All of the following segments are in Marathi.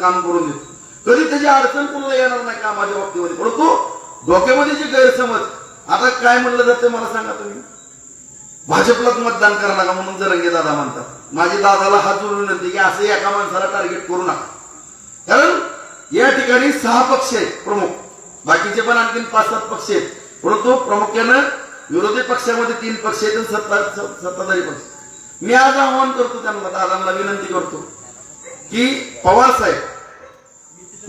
काम करून देतो. कधी त्याची अडचण कोणाला येणार नाही कामाच्या बाबतीमध्ये. परंतु डोक्यामध्ये जे गैरसमज आता काय म्हणलं जाते मला सांगा तुम्ही. भाजपलाच मतदान करा नका म्हणून जरंगे दादा म्हणतात. माझ्या दादाला हात जोडून विनंती की असं एका माणसाला टार्गेट करू नका. कारण या ठिकाणी सहा पक्ष आहेत प्रमुख. बाकीचे पण आणखीन पाच सात पक्ष आहेत. परंतु प्रामुख्यानं विरोधी पक्षामध्ये तीन पक्ष आहेत सत्ता सत्ताधारी पक्ष. मी आज आवाहन करतो त्यांना दादांना विनंती करतो की पवार साहेब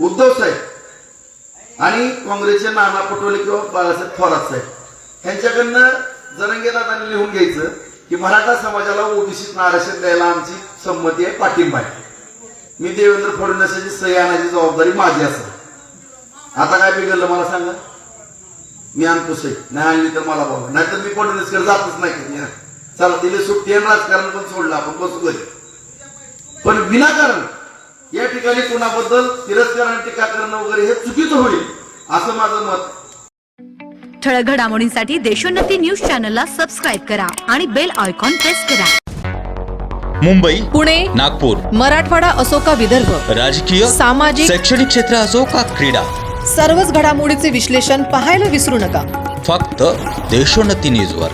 उद्धव साहेब आणि काँग्रेसचे नाना पटोले किंवा बाळासाहेब थोरात साहेब यांच्याकडनं जरंगे लिहून घ्यायचं की मराठा समाजाला ओबीसीत आरक्षण द्यायला आमची संमती आहे पाठिंबा आहे. मी देवेंद्र फडणवीसाची सही आणायची जबाबदारी माझी असेल. आता काय बिघडलं मला सांगा? मी आणतो सही. नाही आणली तर मला बोला नाहीतर मी फडणवीसकडे जातच नाही चला तिला सुट्टी आणि राजकारण पण सोडलं आपण बसू घरी. पण विनाकारण या ठिकाणी कोणाबद्दल तिरस्कार आणि टीका करणं वगैरे हे चुकीचं होईल असं माझं मत. ठळक घडामोडींसाठी देशोन्नती न्यूज चॅनलला सबस्क्राईब करा आणि बेल आयकॉन प्रेस करा. मुंबई पुणे नागपूर मराठवाडा असो का विदर्भ राजकीय सामाजिक शैक्षणिक क्षेत्र असो का क्रीडा सर्वच घडामोडीचे विश्लेषण पाहायला विसरू नका. फक्त देशोन्नती न्यूजवर.